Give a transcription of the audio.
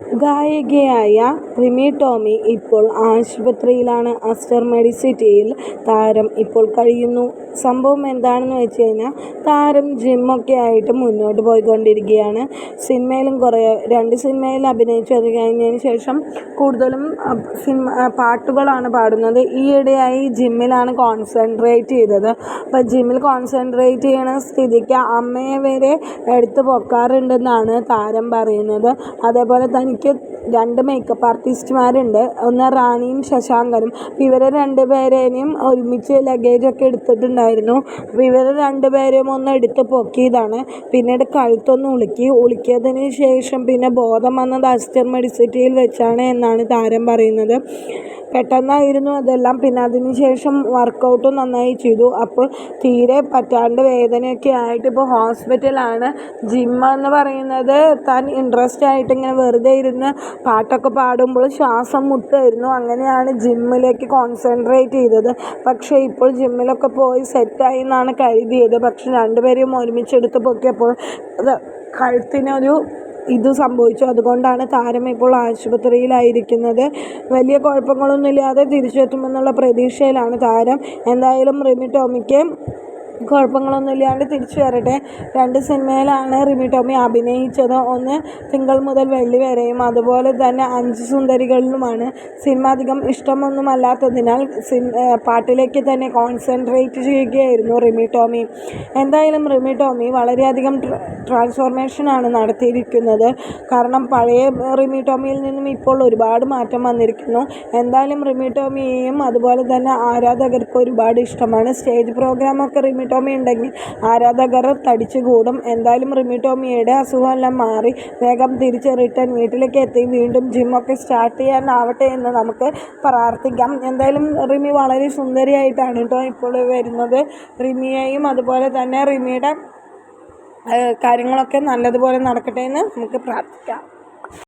ഗായികയായ റിമി ടോമി ഇപ്പോൾ ആശുപത്രിയിലാണ്. അസ്റ്റർ മെഡിസിറ്റിയിൽ താരം ഇപ്പോൾ കഴിയുന്നു. സംഭവം എന്താണെന്ന് വെച്ച് കഴിഞ്ഞാൽ താരം ജിമ്മൊക്കെ ആയിട്ട് മുന്നോട്ട് പോയിക്കൊണ്ടിരിക്കുകയാണ്. സിനിമയിലും കുറേ രണ്ട് സിനിമയിൽ അഭിനയിച്ചു കഴിഞ്ഞതിന് ശേഷം കൂടുതലും സിനിമ പാട്ടുകളാണ് പാടുന്നത്. ഈയിടെയായി ജിമ്മിലാണ് കോൺസെൻട്രേറ്റ് ചെയ്തത്. അപ്പോൾ ജിമ്മിൽ കോൺസെൻട്രേറ്റ് ചെയ്യണ സ്ഥിതിക്ക് അമ്മയെ വരെ എടുത്ത് പൊക്കാറുണ്ടെന്നാണ് താരം പറയുന്നത്. അതേപോലെ തനിക്ക് രണ്ട് മേക്കപ്പ് ആർട്ടിസ്റ്റുമാരുണ്ട്. ഒന്ന് റാണിയും ശശാങ്കനും. അപ്പോൾ ഇവരെ രണ്ടുപേരെയും ഒരുമിച്ച് ലഗേജൊക്കെ എടുത്തിട്ടുണ്ടായിരുന്നു. അപ്പോൾ ഇവരെ രണ്ടുപേരെയും ഒന്ന് എടുത്ത് പൊക്കിയതാണ്. പിന്നീട് കഴുത്തൊന്ന് ഉളുക്കി. ഉളുക്കിയതിന് ശേഷം പിന്നെ ബോധം വന്നത് അസ്റ്റർ മെഡിസിറ്റിയിൽ വെച്ചാണ് എന്നാണ് താരം പറയുന്നത്. പെട്ടെന്നായിരുന്നു അതെല്ലാം. പിന്നെ അതിനുശേഷം വർക്കൗട്ടും നന്നായി ചെയ്തു. അപ്പോൾ തീരെ പറ്റാണ്ട് വേദനയൊക്കെ ആയിട്ട് ഇപ്പോൾ ഹോസ്പിറ്റലാണ്. ജിമ്മെന്ന് പറയുന്നത് താൻ ഇൻട്രസ്റ്റ് ആയിട്ട് ഇങ്ങനെ വെറുതെ ഇരുന്ന് പാട്ടൊക്കെ പാടുമ്പോൾ ശ്വാസം മുട്ടായിരുന്നു അങ്ങനെയാണ് ജിമ്മിലേക്ക് കോൺസെൻട്രേറ്റ് ചെയ്തത്. പക്ഷേ ഇപ്പോൾ ജിമ്മിലൊക്കെ പോയി സെറ്റായി എന്നാണ് കരുതിയത്. പക്ഷേ രണ്ടുപേരെയും ഒരുമിച്ച് എടുത്ത് പൊക്കിയപ്പോൾ കഴുത്തിനൊരു ഇത് സംഭവിച്ചു. അതുകൊണ്ടാണ് താരം ഇപ്പോൾ ആശുപത്രിയിലായിരിക്കുന്നത്. വലിയ കുഴപ്പങ്ങളൊന്നുമില്ലാതെ തിരിച്ചെത്തുമെന്നുള്ള പ്രതീക്ഷയിലാണ് താരം. എന്തായാലും റിമി ടോമിക്ക് കുഴപ്പങ്ങളൊന്നുമില്ലാണ്ട് തിരിച്ചു വരട്ടെ. രണ്ട് സിനിമയിലാണ് റിമി ടോമി അഭിനയിച്ചത്. ഒന്ന് തിങ്കൾ മുതൽ വെള്ളി വരെയും അതുപോലെ തന്നെ അഞ്ച് സുന്ദരികളിലുമാണ്. സിനിമ അധികം ഇഷ്ടമൊന്നുമല്ലാത്തതിനാൽ പാട്ടിലേക്ക് തന്നെ കോൺസെൻട്രേറ്റ് ചെയ്യുകയായിരുന്നു റിമി ടോമി. എന്തായാലും റിമി ടോമി വളരെയധികം ട്രാൻസ്ഫോർമേഷനാണ് നടത്തിയിരിക്കുന്നത്. കാരണം പഴയ റിമി ടോമിയിൽ നിന്നും ഇപ്പോൾ ഒരുപാട് മാറ്റം വന്നിരിക്കുന്നു. എന്തായാലും റിമി ടോമിയെയും അതുപോലെ തന്നെ ആരാധകർക്ക് ഒരുപാട് ഇഷ്ടമാണ്. സ്റ്റേജ് പ്രോഗ്രാമൊക്കെ റിമി ടോമി ഉണ്ടെങ്കിൽ ആരാധകർ തടിച്ചുകൂടും എന്തായാലും റിമി ടോമിയുടെ അസുഖമെല്ലാം മാറി വേഗം തിരിച്ച് റിട്ടേൺ വീട്ടിലേക്ക് എത്തി വീണ്ടും ജിമ്മൊക്കെ സ്റ്റാർട്ട് ചെയ്യാനാവട്ടെ എന്ന് നമുക്ക് പ്രാർത്ഥിക്കാം. എന്തായാലും റിമി വളരെ സുന്ദരിയായിട്ടാണ് കേട്ടോ ഇപ്പോൾ വരുന്നത്. റിമിയെയും അതുപോലെ തന്നെ റിമിയുടെ കാര്യങ്ങളൊക്കെ നല്ലതുപോലെ നടക്കട്ടെ എന്ന് നമുക്ക് പ്രാർത്ഥിക്കാം.